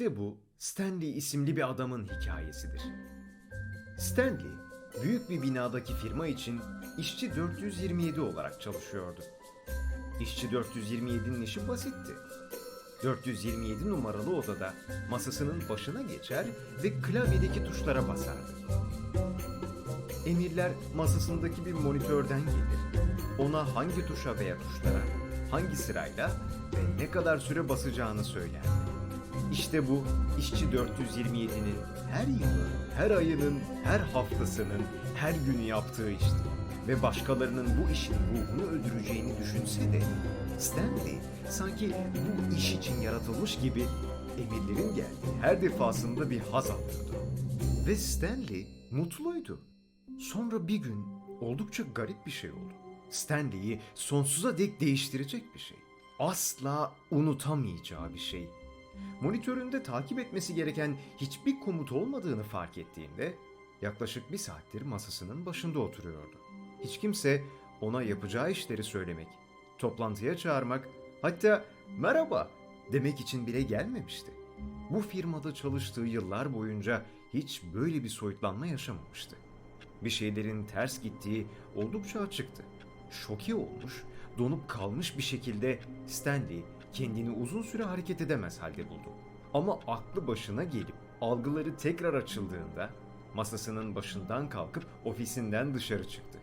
İşte bu Stanley isimli bir adamın hikayesidir. Stanley, büyük bir binadaki firma için işçi 427 olarak çalışıyordu. İşçi 427'nin işi basitti. 427 numaralı odada masasının başına geçer ve klavyedeki tuşlara basardı. Emirler masasındaki bir monitörden gelir. Ona hangi tuşa veya tuşlara, hangi sırayla ve ne kadar süre basacağını söylerdi. İşte bu işçi 427'nin her yılı, her ayının, her haftasının, her günü yaptığı işti. Ve başkalarının bu işin ruhunu öldüreceğini düşünse de Stanley sanki bu iş için yaratılmış gibi emirlerin geldiği her defasında bir haz alıyordu. Ve Stanley mutluydu. Sonra bir gün oldukça garip bir şey oldu. Stanley'i sonsuza dek değiştirecek bir şey. Asla unutamayacağı bir şey. Monitöründe takip etmesi gereken hiçbir komut olmadığını fark ettiğinde yaklaşık bir saattir masasının başında oturuyordu. Hiç kimse ona yapacağı işleri söylemek, toplantıya çağırmak, hatta merhaba demek için bile gelmemişti. Bu firmada çalıştığı yıllar boyunca hiç böyle bir soyutlanma yaşamamıştı. Bir şeylerin ters gittiği oldukça açıktı. Şoke olmuş, donup kalmış bir şekilde Stanley kendini uzun süre hareket edemez halde buldu. Ama aklı başına gelip algıları tekrar açıldığında masasının başından kalkıp ofisinden dışarı çıktı.